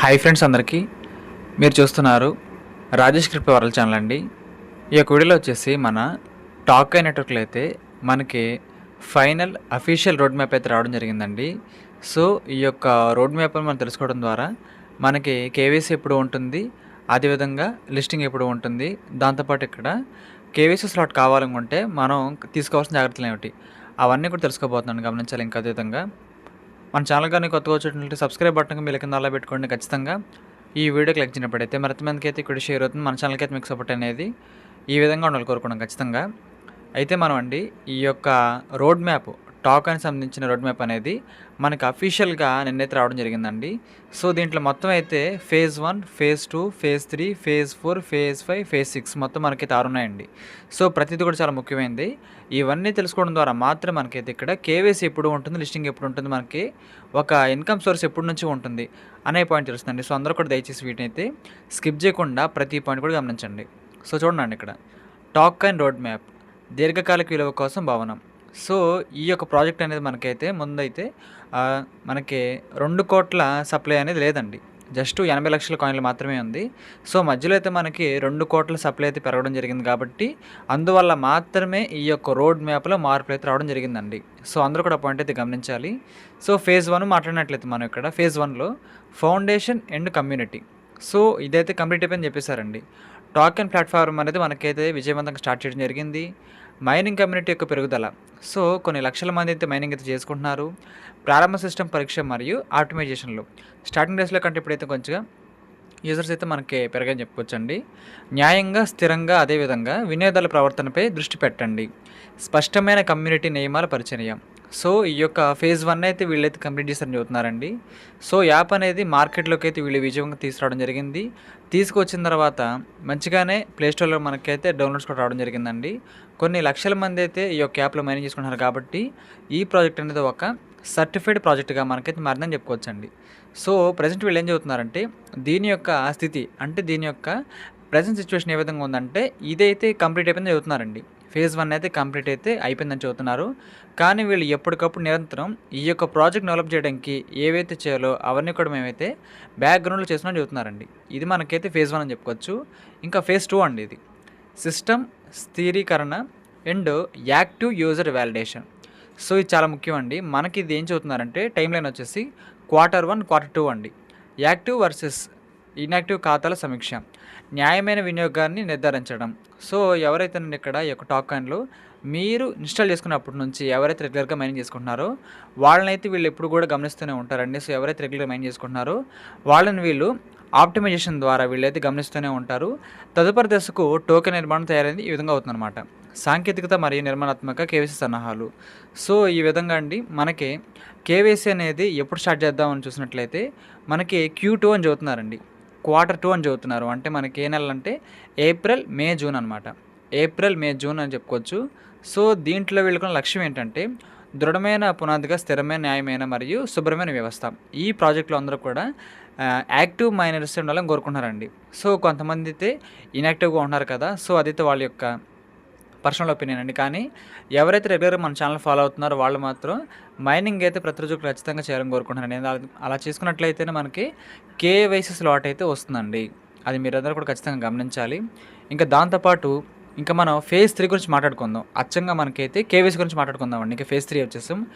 Hi friends అందరికీ. మీరు చూస్తున్నారు రాజేష్ కృప వరల్ ఛానల్ అండి. ఈ యొక్క వీడియోలో వచ్చేసి మన టాక్ ఐ నెట్వర్క్లో అయితే మనకి ఫైనల్ అఫీషియల్ రోడ్ మ్యాప్ అయితే రావడం జరిగిందండి. సో ఈ యొక్క రోడ్ మ్యాప్ మనం తెలుసుకోవడం ద్వారా మనకి కేవీసీ ఎప్పుడు ఉంటుంది అదేవిధంగా లిస్టింగ్ ఎప్పుడు ఉంటుంది దాంతోపాటు ఇక్కడ కేవీసీ స్లాట్ కావాలనుకుంటే మనం తీసుకోవాల్సిన జాగ్రత్తలు ఏమిటి అవన్నీ కూడా తెలుసుకోబోతున్నాను గమనించాలి ఇంకా అదేవిధంగా. మన ఛానల్ కానీ కొత్తగా వచ్చినట్లయితే సబ్స్క్రైబ్ బటన్ మీరు కింద అలా పెట్టుకోండి ఖచ్చితంగా. ఈ వీడియో క్లిక్ చేసినప్పుడైతే మరింత మందికి అయితే ఇక్కడ షేర్ అవుతుంది మన ఛానల్కి అయితే మీకు సపోర్ట్ అనేది ఈ విధంగా ఉండాలి కోరుకున్నాం ఖచ్చితంగా. అయితే మనం అండి ఈ యొక్క రోడ్ మ్యాప్ టాక్ సంబంధించిన రోడ్ మ్యాప్ అనేది మనకి అఫీషియల్గా నిన్నైతే రావడం జరిగిందండి. సో దీంట్లో మొత్తం అయితే phase one phase two phase three phase four phase five phase six మొత్తం మనకైతే ఆరు ఉన్నాయండి. సో ప్రతిదీ కూడా చాలా ముఖ్యమైనది ఇవన్నీ తెలుసుకోవడం ద్వారా మాత్రం మనకైతే ఇక్కడ కేవైసీ ఎప్పుడు ఉంటుంది లిస్టింగ్ ఎప్పుడు ఉంటుంది మనకి ఒక ఇన్కమ్ సోర్స్ ఎప్పటి నుంచి ఉంటుంది అనే పాయింట్ తెలుస్తుందండి. సో అందరూ కూడా దయచేసి వీటిని అయితే స్కిప్ చేయకుండా ప్రతి పాయింట్ కూడా గమనించండి. సో చూడండి ఇక్కడ. టాక్ అండ్ రోడ్ మ్యాప్ దీర్ఘకాలిక విలువ కోసం భవనం. సో ఈ యొక్క ప్రాజెక్ట్ అనేది మనకైతే ముందైతే మనకి రెండు కోట్ల సప్లై అనేది లేదండి. జస్ట్ ఎనభై లక్షల కాయిన్లు మాత్రమే ఉంది. సో మధ్యలో అయితే మనకి రెండు కోట్ల సప్లై అయితే పెరగడం జరిగింది కాబట్టి అందువల్ల మాత్రమే ఈ యొక్క రోడ్ మ్యాప్లో మార్పులు అయితే రావడం జరిగిందండి. సో అందరూ కూడా పాయింట్ అయితే గమనించాలి. సో ఫేజ్ వన్ మాట్లాడినట్లయితే మనం ఇక్కడ ఫేజ్ వన్లో ఫౌండేషన్ అండ్ కమ్యూనిటీ. సో ఇదైతే కంప్లీట్ అయిపోయింది చెప్పేశారండి. టాక్ అండ్ ప్లాట్ఫామ్ అనేది మనకైతే విజయవంతంగా స్టార్ట్ చేయడం జరిగింది. మైనింగ్ కమ్యూనిటీ యొక్క పెరుగుదల. సో కొన్ని లక్షల మంది అయితే మైనింగ్ అయితే చేసుకుంటున్నారు. ప్రారంభ సిస్టమ్ పరీక్ష మరియు ఆప్టిమైజేషన్లు స్టార్టింగ్ డేస్లో కంటే ఇప్పుడైతే కొంచెం యూజర్స్ అయితే మనకి పెరగని చెప్పుకోవచ్చండి. న్యాయంగా స్థిరంగా అదేవిధంగా వినియోగదారుల ప్రవర్తనపై దృష్టి పెట్టండి. స్పష్టమైన కమ్యూనిటీ నియమాల పరిచయం సో ఈ యొక్క ఫేజ్ వన్ అయితే వీళ్ళైతే కంప్లీట్ చేస్తారని చెబుతున్నారండి. సో యాప్ అనేది మార్కెట్లోకి అయితే వీళ్ళు విజయంగా తీసుకురావడం జరిగింది. తీసుకొచ్చిన తర్వాత మంచిగానే ప్లేస్టోర్లో మనకైతే డౌన్లోడ్స్ కూడా రావడం జరిగిందండి. కొన్ని లక్షల మంది అయితే ఈ యొక్క యాప్లో మైనింగ్ చేసుకుంటున్నారు కాబట్టి ఈ ప్రాజెక్ట్ అనేది ఒక సర్టిఫైడ్ ప్రాజెక్ట్గా మనకైతే మారిందని చెప్పుకోవచ్చండి. సో ప్రజెంట్ వీళ్ళు ఏం చెబుతున్నారంటే దీని యొక్క స్థితి అంటే దీని యొక్క ప్రజెంట్ సిచ్యువేషన్ ఏ విధంగా ఉందంటే ఇదైతే కంప్లీట్ అయిపోయిందని చెబుతున్నారండి. ఫేజ్ వన్ అయితే కంప్లీట్ అయితే అయిపోయిందని చెబుతున్నారు. కానీ వీళ్ళు ఎప్పటికప్పుడు నిరంతరం ఈ యొక్క ప్రాజెక్ట్ డెవలప్ చేయడానికి ఏవైతే చేయాలో అవన్నీ కూడా మేమైతే బ్యాక్గ్రౌండ్లో చేస్తున్నాం చెబుతున్నారండి. ఇది మనకైతే ఫేజ్ వన్ అని చెప్పుకోవచ్చు. ఇంకా ఫేజ్ టూ అండి ఇది. సిస్టమ్ స్థిరీకరణ and active user validation so ఇది చాలా ముఖ్యం అండి మనకి ఇది ఏం చెబుతున్నారంటే టైం లైన్ వచ్చేసి క్వార్టర్ వన్ క్వార్టర్ టూ అండి. యాక్టివ్ వర్సెస్ ఇన్యాక్టివ్ ఖాతాల సమీక్ష. న్యాయమైన వినియోగాన్ని నిర్ధారించడం. సో ఎవరైతే నేను ఇక్కడ ఈ యొక్క టాక్ మీరు ఇన్స్టాల్ చేసుకున్నప్పటి నుంచి ఎవరైతే రెగ్యులర్గా మైనింగ్ చేసుకుంటున్నారో వాళ్ళనైతే వీళ్ళు ఎప్పుడు కూడా గమనిస్తూనే ఉంటారండి. సో ఎవరైతే రెగ్యులర్గా మైన్ చేసుకుంటున్నారో వాళ్ళని వీళ్ళు ఆప్టిమైజేషన్ ద్వారా వీళ్ళైతే గమనిస్తూనే ఉంటారు. తదుపరి దశకు టోకెన్ నిర్మాణం తయారైంది. ఈ విధంగా అవుతుందన్నమాట. సాంకేతికత మరియు నిర్మాణాత్మక కేవీసీ సన్నాహాలు. సో ఈ విధంగా అండి మనకి కేవీసీ అనేది ఎప్పుడు స్టార్ట్ చేద్దామని చూసినట్లయితే మనకి క్యూ టూ అని చదువుతున్నారండి క్వార్టర్ టూ అని చదువుతున్నారు అంటే మనకి ఏ నెల అంటే ఏప్రిల్ మే జూన్ అనమాట ఏప్రిల్ మే జూన్ అని చెప్పుకోవచ్చు. సో దీంట్లో వీళ్ళకున్న లక్ష్యం ఏంటంటే దృఢమైన పునాదిగా స్థిరమైన న్యాయమైన మరియు శుభ్రమైన వ్యవస్థ. ఈ ప్రాజెక్టులో అందరూ కూడా యాక్టివ్ మైనర్స్ ఉండాలని కోరుకుంటున్నారండి. సో కొంతమంది అయితే ఇన్యాక్టివ్గా ఉన్నారు కదా. సో అదైతే వాళ్ళ యొక్క పర్సనల్ ఒపీనియన్ అండి. కానీ ఎవరైతే రెగ్యులర్గా మన ఛానల్ ఫాలో అవుతున్నారో వాళ్ళు మాత్రం మైనింగ్ అయితే ప్రతి రోజు ఖచ్చితంగా చేయాలని కోరుకుంటున్నాను. నేను అలా- చేసుకున్నట్లయితేనే మనకి కేవైసీ స్లాట్ అయితే వస్తుందండి. అది మీరందరూ కూడా ఖచ్చితంగా గమనించాలి. ఇంకా దాంతోపాటు ఇంకా మనం ఫేజ్ త్రీ గురించి మాట్లాడుకుందాం. అచ్చంగా మనకైతే కేవైసీ గురించి మాట్లాడుకుందామండి. ఇంకా ఫేజ్ త్రీ వచ్చేసాం.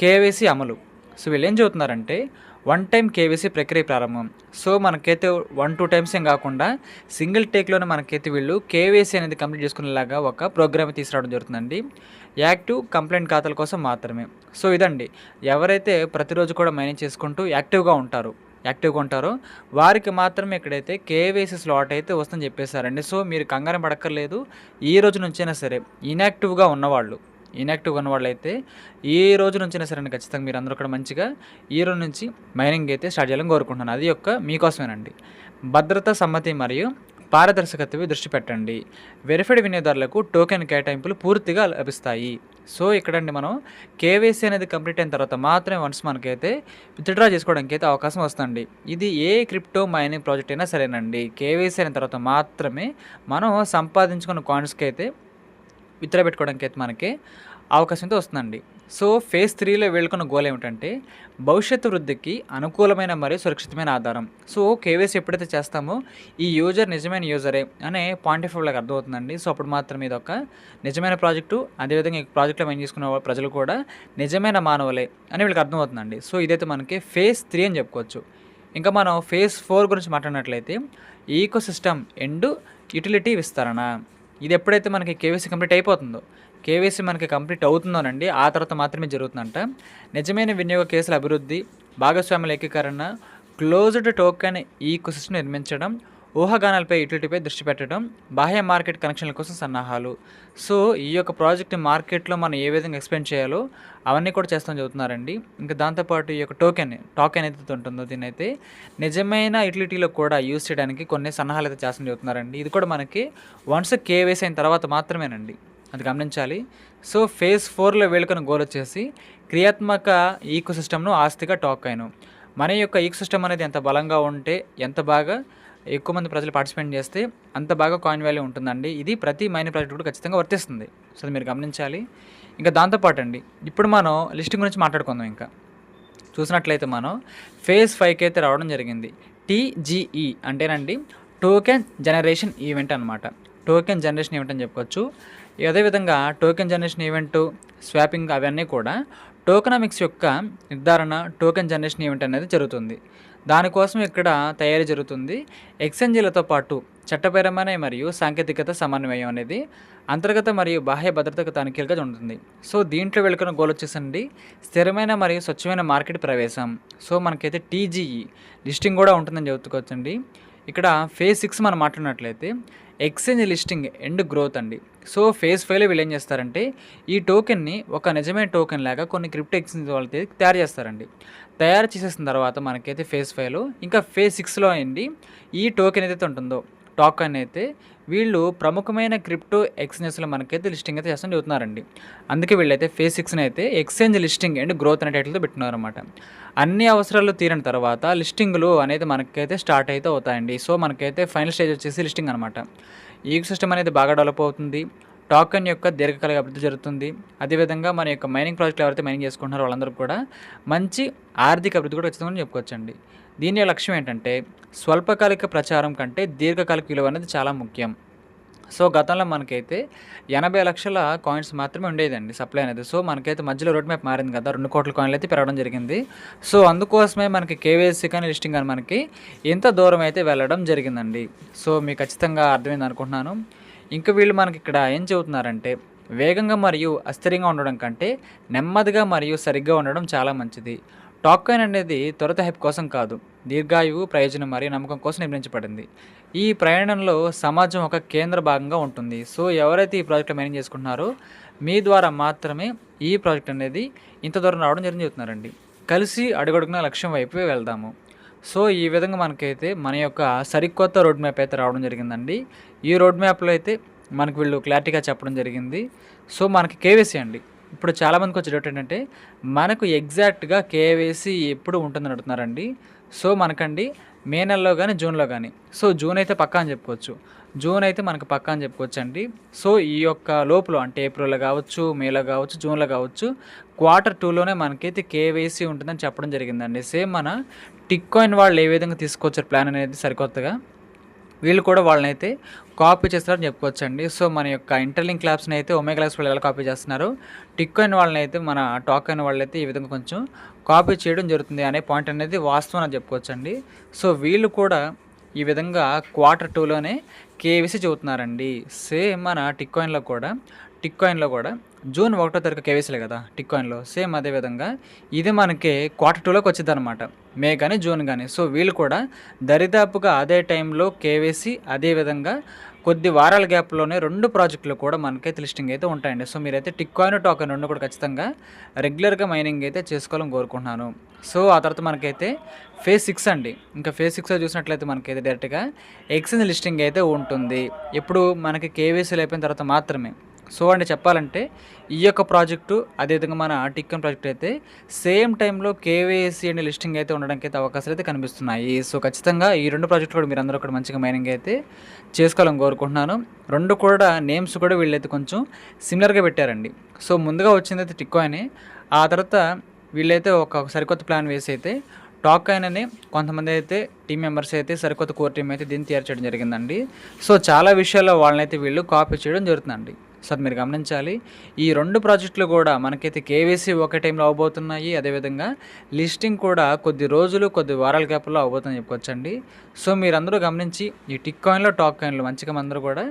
కేవైసీ అమలు. సో వీళ్ళు ఏం చెబుతున్నారంటే వన్ టైం కేవైసీ ప్రక్రియ ప్రారంభం. సో మనకైతే వన్ టూ టైమ్స్ ఏం కాకుండా సింగిల్ టేక్లోనే మనకైతే వీళ్ళు కేవైసీ అనేది కంప్లీట్ చేసుకునేలాగా ఒక ప్రోగ్రామ్ తీసుకురావడం జరుగుతుందండి. యాక్టివ్ కంప్లైంట్ ఖాతాల కోసం మాత్రమే. సో ఇదండి. ఎవరైతే ప్రతిరోజు కూడా మైనింగ్ చేసుకుంటూ యాక్టివ్గా ఉంటారు యాక్టివ్గా ఉంటారో వారికి మాత్రమే ఇక్కడైతే కేవైసీ స్లాట్ అయితే వస్తుందని చెప్పేశారండి. సో మీరు కంగారం పడక్కర్లేదు. ఈ రోజు నుంచైనా సరే ఇన్యాక్టివ్గా ఉన్నవాళ్ళు ఇనాక్టివ్ ఉన్న వాళ్ళైతే అయితే రోజు నుంచైనా సరే అండి ఖచ్చితంగా మీరు అందరూ కూడా మంచిగా ఈ రోజు నుంచి మైనింగ్ అయితే స్టార్ట్ చేయాలని కోరుకుంటున్నాను. అది యొక్క మీకోసమేనండి. భద్రత సమ్మతి మరియు పారదర్శకతపై దృష్టి పెట్టండి. వెరిఫైడ్ వినియోగదారులకు టోకెన్ కేటాయింపులు పూర్తిగా లభిస్తాయి. సో ఇక్కడండి మనం కేవైసీ అనేది కంప్లీట్ అయిన తర్వాత మాత్రమే వన్స్ మనకైతే విత్డ్రా చేసుకోవడానికి అయితే అవకాశం వస్తుంది ఇది ఏ క్రిప్టో మైనింగ్ ప్రాజెక్ట్ అయినా సరేనండి. కేవైసీ అయిన తర్వాత మాత్రమే మనం సంపాదించుకున్న కాయిన్స్కి అయితే పెట్టుకోవడానికి అయితే మనకి అవకాశం అయితే వస్తుందండి. సో ఫేజ్ త్రీలో వేడుకున్న గోల్ ఏమిటంటే భవిష్యత్తు వృద్ధికి అనుకూలమైన మరియు సురక్షితమైన ఆధారం. సో కేవైసీ ఎప్పుడైతే చేస్తామో ఈ యూజర్ నిజమైన యూజరే అనే పాయింట్ ఆఫ్ వ్యూలోకి అర్థమవుతుందండి. సో అప్పుడు మాత్రం ఇది ఒక నిజమైన ప్రాజెక్టు అదేవిధంగా ఈ ప్రాజెక్ట్లో మేము చేసుకున్న ప్రజలు కూడా నిజమైన మానవులే అని వీళ్ళకి అర్థమవుతుందండి. సో ఇదైతే మనకి ఫేజ్ త్రీ అని చెప్పుకోవచ్చు. ఇంకా మనం ఫేజ్ ఫోర్ గురించి మాట్లాడినట్లయితే ఈకో సిస్టమ్ ఎండ్ యూటిలిటీ విస్తరణ. ఇది ఎప్పుడైతే మనకి కేవైసీ కంప్లీట్ అయిపోతుందో కేవైసీ మనకి కంప్లీట్ అవుతుందోనండి ఆ తర్వాత మాత్రమే జరుగుతుందంట. నిజమైన వినియోగ కేసుల అభివృద్ధి భాగస్వాముల ఏకీకరణ క్లోజ్డ్ టోకెన్ ఈకో నిర్మించడం ఊహాగానాలపై యూటిలిటీపై దృష్టి పెట్టడం బాహ్య మార్కెట్ కనెక్షన్ల కోసం సన్నాహాలు. సో ఈ యొక్క ప్రాజెక్ట్ మార్కెట్లో మనం ఏ విధంగా ఎక్స్ప్లెయిన్ చేయాలో అవన్నీ కూడా చేస్తాం చదువుతున్నారండి ఇంకా దాంతోపాటు ఈ యొక్క టోకెన్ టోకెన్ ఏదైతే ఉంటుందో దీని అయితే నిజమైన యూటిలిటీలో కూడా యూజ్ చేయడానికి కొన్ని సన్నాహాలు అయితే చేస్తాం చదువుతున్నారండి ఇది కూడా మనకి వన్స్ కేవైసీ అయిన తర్వాత మాత్రమేనండి. అది గమనించాలి. సో ఫేజ్ ఫోర్లో వేడుకను గోల్ వచ్చేసి క్రియాత్మక ఈకో సిస్టమ్ను ఆస్తిగా టాక్ అయిను మన యొక్క ఈకో సిస్టమ్ అనేది ఎంత బలంగా ఉంటే ఎంత బాగా ఎక్కువ మంది ప్రజలు పార్టిసిపేట్ చేస్తే అంత బాగా కాయిన్ వాల్యూ ఉంటుందండి. ఇది ప్రతి మైనింగ్ ప్రాజెక్ట్ కూడా ఖచ్చితంగా వర్తిస్తుంది. సో అది మీరు గమనించాలి. ఇంకా దాంతోపాటు అండి ఇప్పుడు మనం లిస్టింగ్ గురించి మాట్లాడుకుందాం ఇంకా. చూసినట్లయితే మనం ఫేజ్ ఫైవ్కి అయితే రావడం జరిగింది. టీజీఈ అంటేనండి టోకెన్ జనరేషన్ ఈవెంట్ అనమాట టోకెన్ జనరేషన్ ఈవెంట్ అని చెప్పుకోవచ్చు. అదేవిధంగా టోకెన్ జనరేషన్ ఈవెంట్ స్వాపింగ్ అవన్నీ కూడా టోకనామిక్స్ యొక్క నిర్ధారణ టోకెన్ జనరేషన్ ఈవెంట్ అనేది జరుగుతుంది. దానికోసం ఇక్కడ తయారీ జరుగుతుంది. ఎక్స్చేంజీలతో పాటు చట్టపరమైన మరియు సాంకేతికత సమన్వయం అనేది అంతర్గత మరియు బాహ్య భద్రతకు తనిఖీలుగా ఉంటుంది సో దీంట్లో వెళ్ళుకున్న గోల్ వచ్చేసండి స్థిరమైన మరియు స్వచ్ఛమైన మార్కెట్ ప్రవేశం. సో మనకైతే టీజీఈ లిస్టింగ్ కూడా ఉంటుందని చెబుతుకోవచ్చండి ఇక్కడ ఫేజ్ సిక్స్ మనం మాట్లాడినట్లయితే ఎక్స్చేంజ్ లిస్టింగ్ ఎండ్ గ్రోత్ అండి. సో ఫేజ్ ఫైవ్లో వీళ్ళు ఏం చేస్తారంటే ఈ టోకెన్ని ఒక నిజమైన టోకెన్ లాగా కొన్ని క్రిప్టో ఎక్స్చేంజ్ వాళ్ళకి తయారు చేస్తారండి. తయారు చేసేసిన తర్వాత మనకైతే ఫేజ్ ఫైవ్లో ఇంకా ఫేజ్ సిక్స్లో అండి ఈ టోకెన్ ఏదైతే ఉంటుందో టోకెన్ అయితే వీళ్ళు ప్రముఖమైన క్రిప్టో ఎక్స్చేంజెస్లో మనకైతే లిస్టింగ్ అయితే చేస్తాను చెబుతున్నారండి. అందుకే వీళ్ళైతే ఫేస్ సిక్స్ని అయితే ఎక్స్చేంజ్ లిస్టింగ్ అండ్ గ్రోత్ అనే టైటిల్తో పెట్టినారనమాట అన్ని అవసరాలు తీరిన తర్వాత లిస్టింగ్లు అనేది మనకైతే స్టార్ట్ అయితే అవుతాయండి. సో మనకైతే ఫైనల్ స్టేజ్ వచ్చేసి లిస్టింగ్ అనమాట ఈ సిస్టమ్ అనేది బాగా డెవలప్ అవుతుంది. టోకెన్ యొక్క దీర్ఘకాలిక అభివృద్ధి జరుగుతుంది. అదేవిధంగా మన యొక్క మైనింగ్ ప్రాజెక్టులు ఎవరైతే మైనింగ్ చేసుకుంటున్నారో వాళ్ళందరూ కూడా మంచి ఆర్థిక అభివృద్ధి కూడా వచ్చిందని చెప్పుకోవచ్చండి. దీని లక్ష్యం ఏంటంటే స్వల్పకాలిక ప్రచారం కంటే దీర్ఘకాలిక విలువ అనేది చాలా ముఖ్యం. సో గతంలో మనకైతే ఎనభై లక్షల కాయిన్స్ మాత్రమే ఉండేదండి సప్లై అనేది. సో మనకైతే మధ్యలో రోడ్ మ్యాప్ మారింది కదా రెండు కోట్ల కాయిన్లు అయితే పెరగడం జరిగింది. సో అందుకోసమే మనకి కేవైసీ కానీ లిస్టింగ్ కానీ మనకి ఎంత దూరం అయితే వెళ్ళడం జరిగిందండి. సో మీకు ఖచ్చితంగా అర్థమైంది అనుకుంటున్నాను. ఇంకా వీళ్ళు మనకి ఇక్కడ ఏం చెబుతున్నారంటే వేగంగా మరియు అస్థిరంగా ఉండడం కంటే నెమ్మదిగా మరియు సరిగ్గా ఉండడం చాలా మంచిది. టాక్ కాయిన్ అనేది త్వరత హెప్ కోసం కాదు. దీర్ఘాయువు ప్రయోజనం మరియు నమ్మకం కోసం నిర్మించబడింది ఈ ప్రయాణంలో సమాజం ఒక కేంద్ర భాగంగా ఉంటుంది. సో ఎవరైతే ఈ ప్రాజెక్ట్ మేనేజ్ చేసుకుంటున్నారో మీ ద్వారా మాత్రమే ఈ ప్రాజెక్ట్ అనేది ఇంత దూరం రావడం జరిగింది చెబుతున్నారండి. కలిసి అడుగడుగున లక్ష్యం వైపు వెళ్దాము. సో ఈ విధంగా మనకైతే మన యొక్క సరికొత్త రోడ్ మ్యాప్ అయితే రావడం జరిగిందండి. ఈ రోడ్ మ్యాప్లో అయితే మనకు వీళ్ళు క్లారిటీగా చెప్పడం జరిగింది. సో మనకి కేవైసీ అండి. ఇప్పుడు చాలామందికి వచ్చే డౌట్ ఏంటంటే మనకు ఎగ్జాక్ట్గా కేవైసీ ఎప్పుడు ఉంటుందని అడుగుతున్నారండి. సో మనకండి మే నెలలో కానీ జూన్లో కానీ సో జూన్ అయితే పక్కా అని చెప్పుకోవచ్చు. జూన్ అయితే మనకు పక్కా అని చెప్పుకోవచ్చు అండి సో ఈ యొక్క లోపల అంటే ఏప్రిల్లో కావచ్చు మేలో కావచ్చు జూన్లో కావచ్చు క్వార్టర్ టూలోనే మనకైతే కేవైసీ ఉంటుందని చెప్పడం జరిగిందండి. సేమ్ మన టిక్కోయిన్ వాళ్ళు ఏ విధంగా తీసుకొచ్చారు ప్లాన్ అనేది సరికొత్తగా వీళ్ళు కూడా వాళ్ళనైతే కాపీ చేస్తారని చెప్పుకోవచ్చు అండి సో మన యొక్క ఇంటర్లింక్ క్లాబ్స్ని అయితే ఒమే ల్యాబ్స్ వాళ్ళు ఎలా కాపీ చేస్తున్నారు టిక్ వాళ్ళని అయితే మన టాక్ అయిన వాళ్ళైతే ఈ విధంగా కొంచెం కాపీ చేయడం జరుగుతుంది అనే పాయింట్ అనేది వాస్తవం అని చెప్పుకోవచ్చండి. సో వీళ్ళు కూడా ఈ విధంగా క్వార్టర్ టూలోనే కేవీసీ చెబుతున్నారండి. సేమ్ మన టిక్ కాయిన్లో కూడా టిక్ కాయిన్లో కూడా జూన్ ఒకటో తారీఖు కేవీసీలే కదా టిక్ కాయిన్లో సేమ్ అదే విధంగా ఇది మనకి క్వార్టర్ టూలోకి వచ్చింది అనమాట మే కానీ జూన్ కానీ సో వీళ్ళు కూడా దరిదాపుగా అదే టైంలో కేవీసీ అదే విధంగా కొద్ది వారాల గ్యాప్లోనే రెండు ప్రాజెక్టులు కూడా మనకైతే లిస్టింగ్ అయితే ఉంటాయండి. సో మీరైతే టిక్ కాయిన్ టోకెన్ రెండు కూడా ఖచ్చితంగా రెగ్యులర్గా మైనింగ్ అయితే చేసుకోవాలని కోరుకుంటున్నాను. సో ఆ తర్వాత మనకైతే ఫేజ్ సిక్స్ అండి. ఇంకా ఫేజ్ సిక్స్లో చూసినట్లయితే మనకైతే డైరెక్ట్గా ఎక్స్చేంజ్ లిస్టింగ్ అయితే ఉంటుంది. ఎప్పుడు మనకి కేవీసీలు అయిపోయిన తర్వాత మాత్రమే. సో అండి చెప్పాలంటే ఈ యొక్క ప్రాజెక్టు అదేవిధంగా మన టిక్కన్ ప్రాజెక్ట్ అయితే సేమ్ టైంలో కేవైసీ అండ్ లిస్టింగ్ అయితే ఉండడానికి అయితే అవకాశాలు అయితే కనిపిస్తున్నాయి. సో ఖచ్చితంగా ఈ రెండు ప్రాజెక్టులు కూడా మీరు అందరూ కూడా మంచిగా మైనింగ్ అయితే చేసుకోవాలని కోరుకుంటున్నాను. రెండు కూడా నేమ్స్ కూడా వీళ్ళైతే కొంచెం సిమిలర్గా పెట్టారండి. సో ముందుగా వచ్చింది అయితే టిక్కో అని ఆ తర్వాత వీళ్ళైతే ఒక సరికొత్త ప్లాన్ వేసి అయితే టాక్ అయినని కొంతమంది అయితే టీం మెంబర్స్ అయితే సరికొత్త కోర్ టీం అయితే దీన్ని తయారు చేయడం జరిగిందండి. సో చాలా విషయాల్లో వాళ్ళనైతే వీళ్ళు కాపీ చేయడం జరుగుతుందండి. సో అది మీరు గమనించాలి. ఈ రెండు ప్రాజెక్టులు కూడా మనకైతే కేవీసీ ఒకే టైంలో అవబోతున్నాయి. అదేవిధంగా లిస్టింగ్ కూడా కొద్ది రోజులు కొద్ది వారాల గ్యాప్లో అవబోతుందని చెప్పుకోవచ్చండి. సో మీరందరూ గమనించి ఈ టిక్ కాయిన్లో టాక్ కాయిన్లు మంచిగా అందరూ కూడా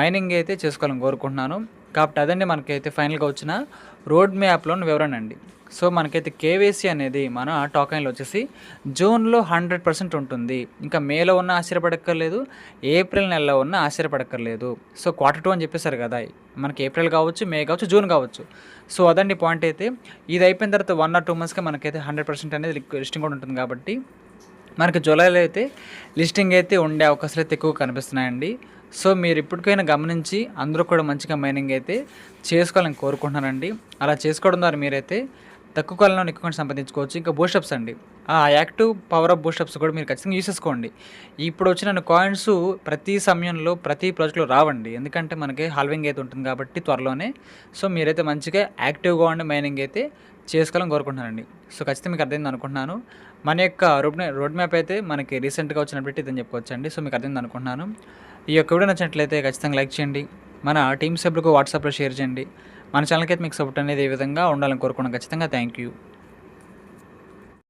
మైనింగ్ అయితే చేసుకోవాలని కోరుకుంటున్నాను. కాబట్టి అదండి మనకైతే ఫైనల్గా వచ్చిన రోడ్ మ్యాప్లోని వివరణ అండి. సో మనకైతే కేవైసీ అనేది మన టోకన్లో వచ్చేసి జూన్లో హండ్రెడ్ పర్సెంట్ ఉంటుంది. ఇంకా మేలో ఉన్న ఆశ్చర్యపడక్కర్లేదు ఏప్రిల్ నెలలో ఉన్న ఆశ్చర్యపడక్కర్లేదు. సో క్వార్టర్ టూ అని చెప్పేశారు కదా మనకి ఏప్రిల్ కావచ్చు మే కావచ్చు జూన్ కావచ్చు. సో అదండి పాయింట్ అయితే. ఇది అయిపోయిన తర్వాత వన్ ఆర్ టూ మంత్స్కి మనకైతే హండ్రెడ్ పర్సెంట్ అనేది లిస్టింగ్ కూడా ఉంటుంది కాబట్టి మనకి జూలైలో అయితే లిస్టింగ్ అయితే ఉండే అవకాశాలు అయితే ఎక్కువ కనిపిస్తున్నాయండి. సో మీరు ఇప్పటికైనా గమనించి అందరూ కూడా మంచిగా మైనింగ్ అయితే చేసుకోవాలని కోరుకుంటున్నానండి. అలా చేసుకోవడం ద్వారా మీరైతే తక్కువ కాలంలో ఎక్కువ సంపాదించుకోవచ్చు ఇంకా బూస్టప్స్ అండి. ఆ యాక్టివ్ పవర్ ఆఫ్ బూస్టప్స్ కూడా మీరు ఖచ్చితంగా యూస్ చేసుకోండి. ఇప్పుడు వచ్చిన కాయిన్స్ ప్రతి సమయంలో ప్రతి ప్రాజెక్ట్లో రావండి. ఎందుకంటే మనకి హాల్వింగ్ అయితే ఉంటుంది కాబట్టి త్వరలోనే. సో మీరైతే మంచిగా యాక్టివ్గా ఉండి మైనింగ్ అయితే చేసుకోవాలని కోరుకుంటున్నానండి. సో ఖచ్చితంగా మీకు అర్థమైంది అనుకుంటున్నాను. మన యొక్క రోడ్ రోడ్ మ్యాప్ అయితే మనకి రీసెంట్గా వచ్చినట్టు ఇదని చెప్పుకోవచ్చు అండి సో మీకు అర్థమైంది అనుకుంటున్నాను. ఈ యొక్క వీడియో నచ్చినట్లయితే ఖచ్చితంగా లైక్ చేయండి. మన టీం సభ్యులకు వాట్సాప్లో షేర్ చేయండి. మన ఛానల్కి అయితే మీకు సపోర్ట్ అనేది ఏ విధంగా ఉండాలని కోరుకున్నాం ఖచ్చితంగా థ్యాంక్ యూ